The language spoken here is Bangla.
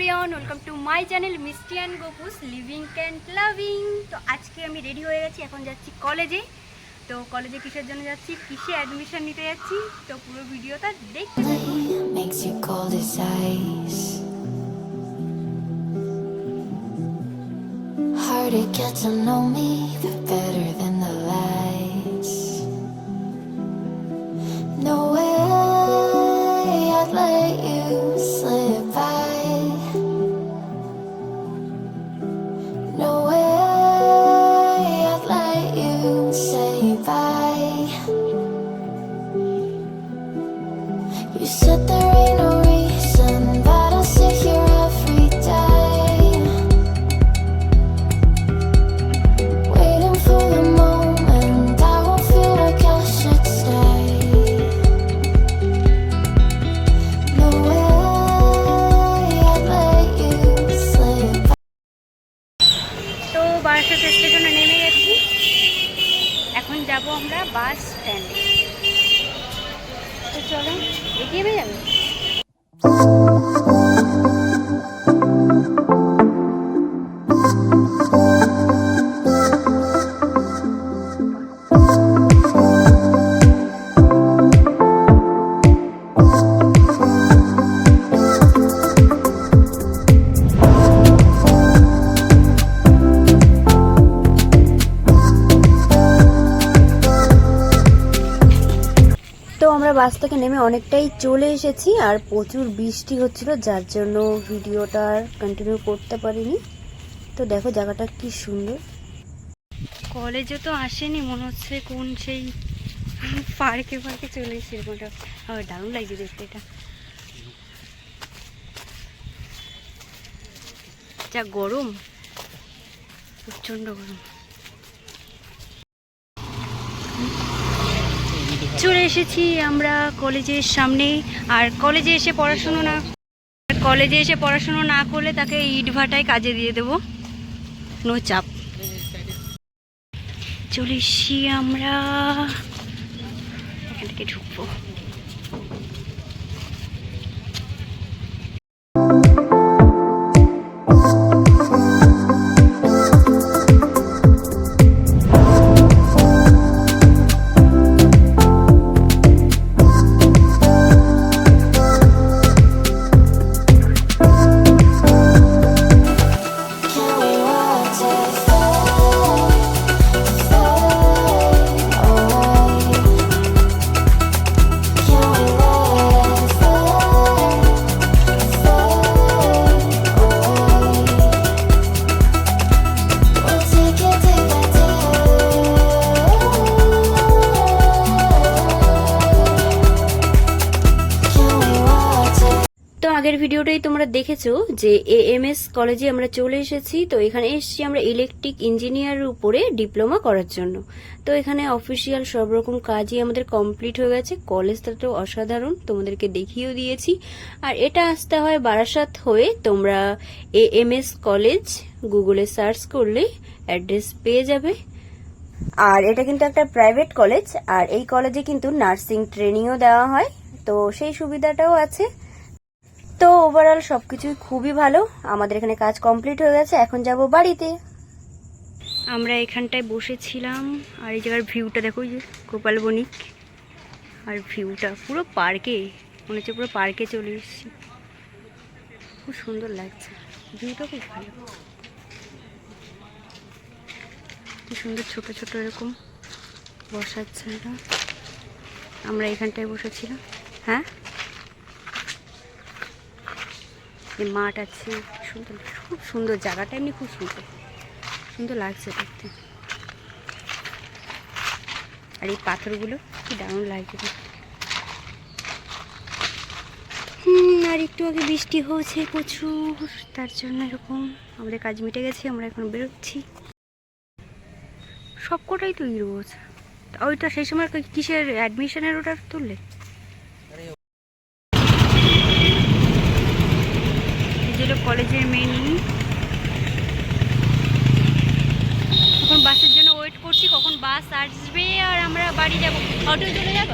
Everyone welcome to my channel Mishti and Gopus living and loving তো আজকে আমি রেডি হয়ে গেছি, এখন যাচ্ছি কলেজে তো কলেজে কিসের জন্য যাচ্ছি? কিসে অ্যাডমিশন নিতে যাচ্ছি? তো পুরো ভিডিওটা দেখতে than. No way I'd let you slip by. Barasat স্টেশনে নেমে গেছি এখন যাব আমরা বাস স্ট্যান্ডে তো চলো এগিয়ে যাবে? বাস থেকে নেমে অনেকটাই চলে এসেছি আর প্রচুর বৃষ্টি হচ্ছিল, যার জন্য ভিডিওটা কন্টিনিউ করতে পারিনি। তো দেখো জায়গাটা কি সুন্দর। কলেজে তো আসেনি, মনে হচ্ছে কোন সেই পার্কে পার্কে চলে এসেছি এরকমটা আমার দারুণ লাগছে দেখতে এটা। যা গরম, প্রচণ্ড গরম। চলে এসেছি আমরা কলেজের সামনে আর কলেজে এসে পড়াশুনো না কলেজে এসে পড়াশুনো না করলে তাকে ইট ভাটায় কাজে দিয়ে দেবো। নো চাপ। চলে এসছি আমরা। এখান থেকে ঢুকবো। আগের ভিডিওটাই তোমরা দেখেছ যে এ এম এস কলেজে আমরা চলে এসেছি। তো এখানে এসেছি আমরা ইলেকট্রিক ইঞ্জিনিয়ারের উপরে ডিপ্লোমা করার জন্য। তো এখানে অফিসিয়াল সব রকম কাজই আমাদের কমপ্লিট হয়ে গেছে। কলেজটা তো অসাধারণ, তোমাদেরকে দেখিয়েও দিয়েছি। আর এটা আসতে হয় বারাসাত হয়ে তোমরা এ এম এস কলেজ গুগলে সার্চ করলে অ্যাড্রেস পেয়ে যাবে। আর এটা কিন্তু একটা প্রাইভেট কলেজ, আর এই কলেজে কিন্তু নার্সিং ট্রেনিংও দেওয়া হয়। তো সেই সুবিধাটাও আছে। তো ওভারঅল সবকিছুই খুবই ভালো। আমাদের এখানে কাজ কমপ্লিট হয়ে গেছে, এখন যাব বাড়িতে। আমরা এখানটায় বসেছিলাম, আর এই জায়গার ভিউটা দেখো যে গোপাল বণিক আর ভিউটা পুরো পার্কে, মনে হচ্ছে পুরো পার্কে চলে এসেছি। খুব সুন্দর লাগছে ভিউটা খুব ভালো। কি সুন্দর ছোট ছোট এরকম জায়গা। আমরা এখানটায় বসেছিলাম। হ্যাঁ? এই মাঠ আছে, সুন্দর, খুব সুন্দর জায়গাটা, এমনি খুব সুন্দর। সুন্দর লাগছে দেখতে। আর এই পাথরগুলো কি দারুণ লাগছে দেখতে। আর একটু আগে বৃষ্টি হয়েছে প্রচুর, তার জন্য এরকম আমাদের কাজ মিটে গেছে, আমরা এখন বেরোচ্ছি। সবকটাই তো রোজ ওইটা সেই সময় কিসের অ্যাডমিশনের ওটা তুললে এই যে হলো কলেজের মেনি এখন বাসের জন্য ওয়েট করছি, কখন বাস আসবে আর আমরা বাড়ি যাব। অটো চলে যাব?